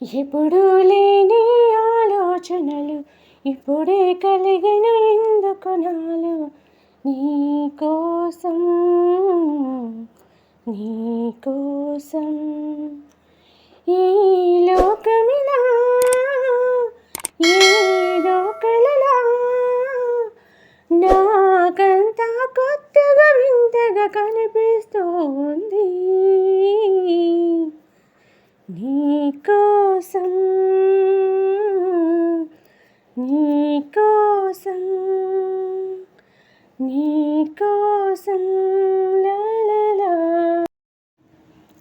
ఎప్పుడూ లేని ఆలోచనలు ఇప్పుడే కలిగిన ఎందుకు నాలు? నీ కోసం నీ కోసం ఈ లోకమిలా నీ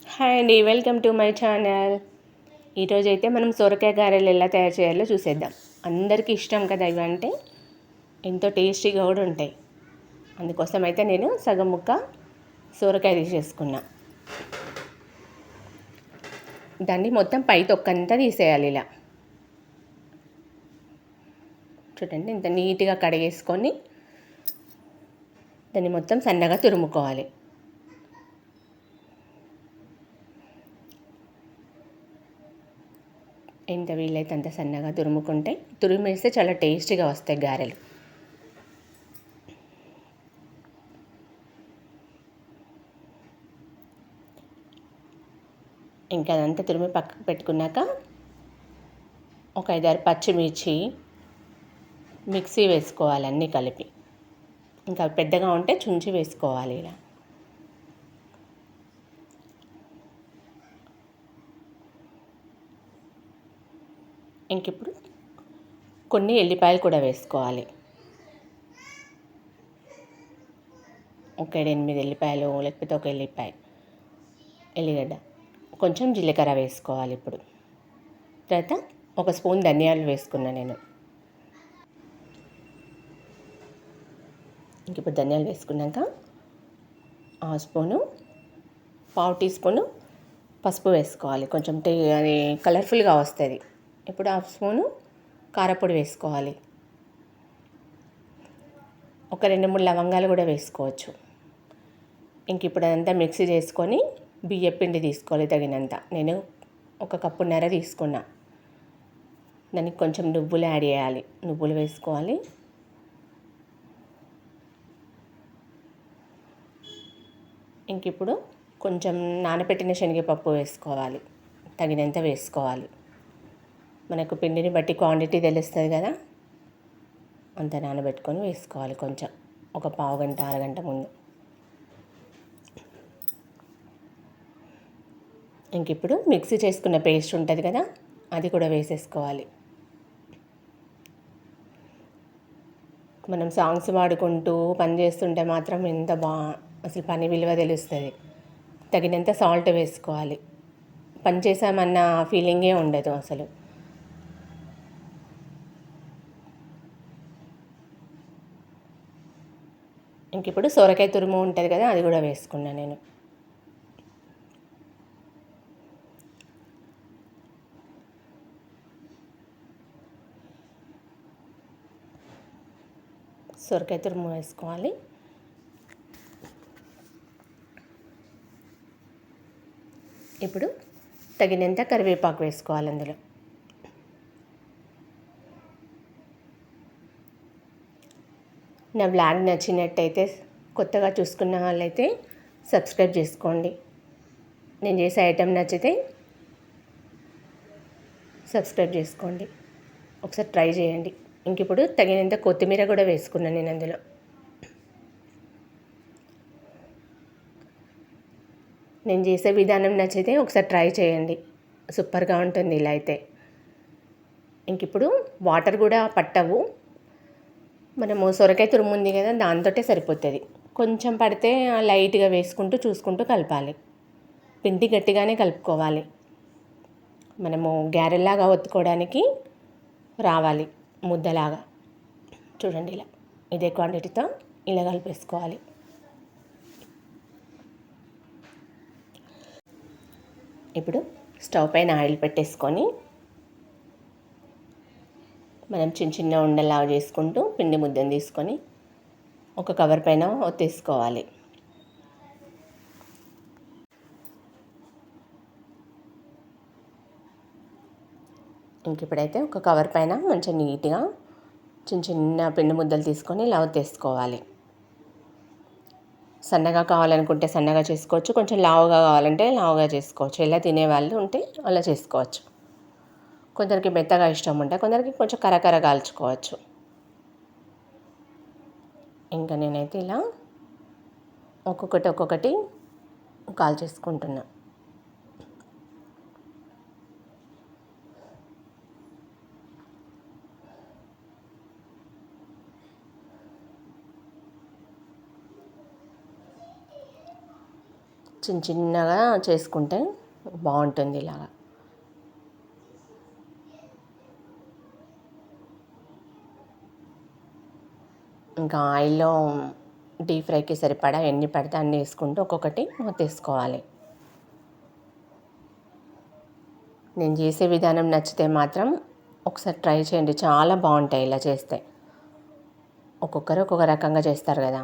హాయ్ అండి వెల్కమ్ టు మై ఛానల్. ఈరోజు అయితే మనం సొరకాయ గారెలు ఎలా తయారు చేయాలో చూసేద్దాం. అందరికీ ఇష్టం కదా ఇవి అంటే? ఎంతో టేస్టీగా కూడా ఉంటాయి. అందుకోసం అయితే నేను సగం ముక్క సొరకాయ తీసేసుకున్నా. దాన్ని మొత్తం పై తొక్కంతా తీసేయాలి ఇలా. చూడండి ఇంత నీట్గా కడిగేసుకొని దాన్ని మొత్తం సన్నగా తురుముకోవాలి. ఎంత వీలైతే అంత సన్నగా తురుముకుంటే తురిమేస్తే చాలా టేస్టీగా వస్తాయి గారెలు. ఇంకా అదంతా తురిమి పక్కకు పెట్టుకున్నాక ఒక ఐదారు పచ్చిమిర్చి మిక్సీ వేసుకోవాలి అన్నీ కలిపి. ఇంకా పెద్దగా ఉంటే చుంచి వేసుకోవాలి ఇలా. ఇంక ఇప్పుడు కొన్ని ఎల్లిపాయలు కూడా వేసుకోవాలి. ఒక ఏడు ఎనిమిది ఎల్లిపాయలు లేకపోతే ఒక ఎల్లిపాయ ఎల్లిగడ్డ. కొంచెం జీలకర్ర వేసుకోవాలి ఇప్పుడు. తర్వాత ఒక స్పూన్ ధనియాలు వేసుకున్నా నేను. ఇంక ఇప్పుడు ధనియాలు వేసుకున్నాక ఆ స్పూను పావు టీ స్పూను పసుపు వేసుకోవాలి. కొంచెం టే అది కలర్ఫుల్గా వస్తుంది. ఇప్పుడు హాఫ్ స్పూను కారపొడి వేసుకోవాలి. ఒక రెండు మూడు లవంగాలు కూడా వేసుకోవచ్చు. ఇంక ఇప్పుడు అదంతా మిక్సీ చేసుకొని బియ్య పిండి తీసుకోవాలి తగినంత. నేను ఒక కప్పున్నర తీసుకున్నా. దానికి కొంచెం నువ్వులు యాడ్ చేయాలి. నువ్వులు వేసుకోవాలి. ఇంక ఇప్పుడు కొంచెం నానబెట్టిన శనగపప్పు వేసుకోవాలి. తగినంత వేసుకోవాలి. మనకు పిండిని బట్టి క్వాంటిటీ తెలుస్తుంది కదా? అంత నానబెట్టుకొని వేసుకోవాలి కొంచెం. ఒక పావు గంట అరగంట ముందు. ఇంక ఇప్పుడు మిక్సీ చేసుకున్న పేస్ట్ ఉంటుంది కదా? అది కూడా వేసేసుకోవాలి. మనం సాంగ్స్ పాడుకుంటూ పని చేస్తుంటే మాత్రం ఎంత బా అసలు పని విలువ తెలుస్తుంది. తగినంత సాల్ట్ వేసుకోవాలి. పని చేసామన్న ఫీలింగే ఉండదు అసలు. ఇంక ఇప్పుడు సొరకాయ తురుము ఉంటుంది కదా అది కూడా వేసుకున్నాను నేను. సొరకాయ తురుము వేసుకోవాలి. ఇప్పుడు తగినంత కరివేపాకు వేసుకోవాలి అందులో. నా బ్లాగ్ నచ్చినట్టయితే కొత్తగా చూసుకున్న వాళ్ళైతే సబ్స్క్రైబ్ చేసుకోండి. నేను చేసే ఐటెం నచ్చితే సబ్స్క్రైబ్ చేసుకోండి. ఒకసారి ట్రై చేయండి. ఇంక ఇప్పుడు తగినంత కొత్తిమీర కూడా వేసుకున్నాను నేను అందులో. నేను చేసే విధానం నచ్చితే ఒకసారి ట్రై చేయండి. సూపర్గా ఉంటుంది ఇలా అయితే. ఇంక ఇప్పుడు వాటర్ కూడా పట్టవు. మనము సొరకాయ తురుముంది కదా దాంతోటే సరిపోతుంది. కొంచెం పడితే లైట్గా వేసుకుంటూ చూసుకుంటూ కలపాలి. పిండి గట్టిగానే కలుపుకోవాలి. మనము గ్యారెల్లాగా ఒత్తుకోవడానికి రావాలి ముద్దలాగా. చూడండి ఇలా. ఇదే క్వాంటిటీతో ఇలా కలిపేసుకోవాలి. ఇప్పుడు స్టవ్ పైన ఆయిల్ పెట్టేసుకొని మనం చిన్న చిన్న ఉండలా చేసుకుంటూ పిండి ముద్దను తీసుకొని ఒక కవర్ పైన ఒత్తేసుకోవాలి. ఇంక ఇప్పుడైతే ఒక కవర్ పైన మంచిగా నీట్గా చిన్న చిన్న పిండి ముద్దలు తీసుకొని ఇలా తీసుకోవాలి సన్నగా కావాలనుకుంటే సన్నగా చేసుకోవచ్చు. కొంచెం లావుగా కావాలంటే లావుగా చేసుకోవచ్చు. ఇలా తినేవాళ్ళు ఉంటే అలా చేసుకోవచ్చు. కొందరికి మెత్తగా ఇష్టం ఉంటే కొందరికి కొంచెం కరకర కాల్చుకోవచ్చు. ఇంకా నేనైతే ఇలా ఒక్కొక్కటి ఒక్కొక్కటి కాల్ చేసుకుంటున్నా చిన్న చిన్నగా చేసుకుంటే బాగుంటుంది ఇలాగా. ఇంకా ఆయిల్లో డీప్ ఫ్రైకి సరిపడా ఎన్ని పడితే అన్ని వేసుకుంటూ ఒక్కొక్కటి తీసుకోవాలి. నేను చేసే విధానం నచ్చితే మాత్రం ఒకసారి ట్రై చేయండి. చాలా బాగుంటాయి ఇలా చేస్తే. ఒక్కొక్కరు ఒక్కొక్క రకంగా చేస్తారు కదా.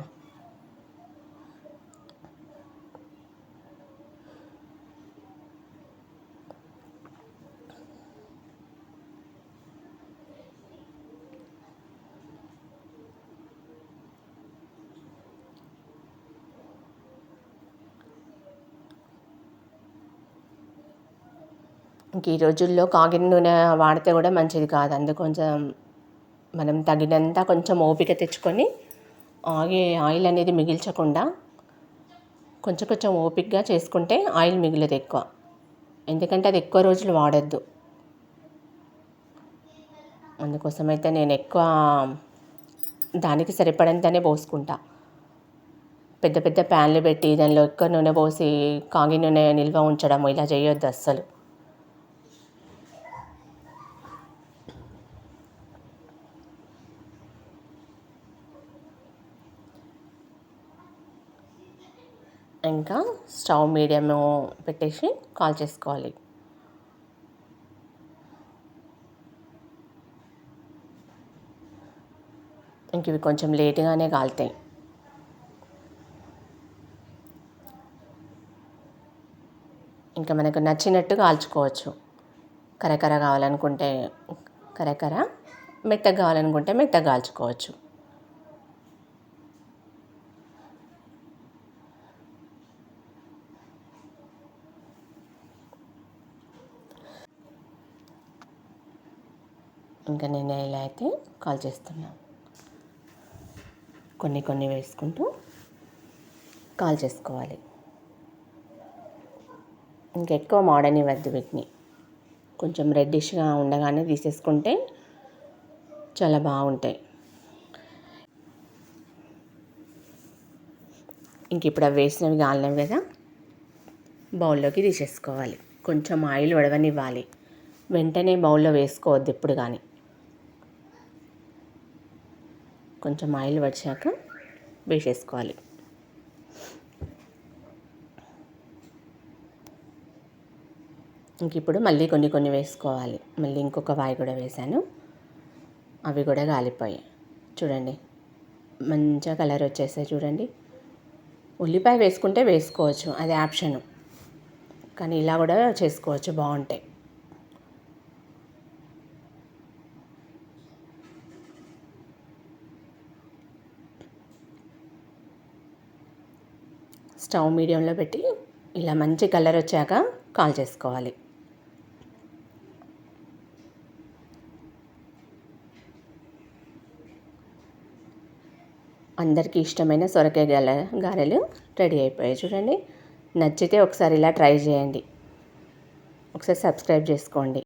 ఇంక ఈ రోజుల్లో కాగిన నూనె వాడితే కూడా మంచిది కాదు. అందుకు కొంచెం మనం తగినంత కొంచెం ఓపిక తెచ్చుకొని ఆగే ఆయిల్ అనేది మిగిల్చకుండా కొంచెం కొంచెం ఓపికగా చేసుకుంటే ఆయిల్ మిగిలదు ఎక్కువ. ఎందుకంటే అది ఎక్కువ రోజులు వాడద్దు. అందుకోసమైతే నేను ఎక్కువ దానికి సరిపడంతనే పోసుకుంటా. పెద్ద పెద్ద ప్యాన్లు పెట్టి దానిలో ఎక్కువ నూనె పోసి కాగి నూనె నిల్వ ఉంచడం ఇలా చేయొద్దు అస్సలు. ఇంకా స్టవ్ మీడియం పెట్టేసి కాల్ చేసుకోవాలి. ఇంక ఇవి కొంచెం లేట్గానే కాలుతాయి. ఇంకా మనకు నచ్చినట్టు కాల్చుకోవచ్చు. కరకర కావాలనుకుంటే కరకర మెత్తగా కావాలనుకుంటే మెత్తగా కాల్చుకోవచ్చు. ఇంకా నేను ఇలా అయితే కాల్ చేస్తున్నాను కొన్ని కొన్ని వేసుకుంటూ కాల్ చేసుకోవాలి. ఇంకెక్కువ మోడర్న్ ఇవ్వద్దు వీటిని. కొంచెం రెడ్డిష్గా ఉండగానే తీసేసుకుంటే చాలా బాగుంటాయి. ఇంక ఇప్పుడు అవి వేసినవి కాలినవి కదా బౌల్లోకి తీసేసుకోవాలి. కొంచెం ఆయిల్ వడవనివ్వాలి. వెంటనే బౌల్లో వేసుకోవద్దు ఇప్పుడు కానీ కొంచెం ఆయిల్ వచ్చాక వేసేసుకోవాలి. ఇంక ఇప్పుడు మళ్ళీ కొన్ని కొన్ని వేసుకోవాలి. మళ్ళీ ఇంకొక వాయి కూడా వేసాను. అవి కూడా కాలిపోయాయి చూడండి మంచిగా కలర్ వచ్చేసాయి చూడండి. ఉల్లిపాయ వేసుకుంటే వేసుకోవచ్చు అది ఆప్షను. కానీ ఇలా కూడా చేసుకోవచ్చు బాగుంటాయి. స్టవ్ మీడియంలో పెట్టి ఇలా మంచి కలర్ వచ్చాక కాల్ చేసుకోవాలి. అందరికీ ఇష్టమైన సొరకాయ గల గారెలు రెడీ అయిపోయాయి చూడండి. నచ్చితే ఒకసారి ఇలా ట్రై చేయండి. ఒకసారి సబ్స్క్రైబ్ చేసుకోండి.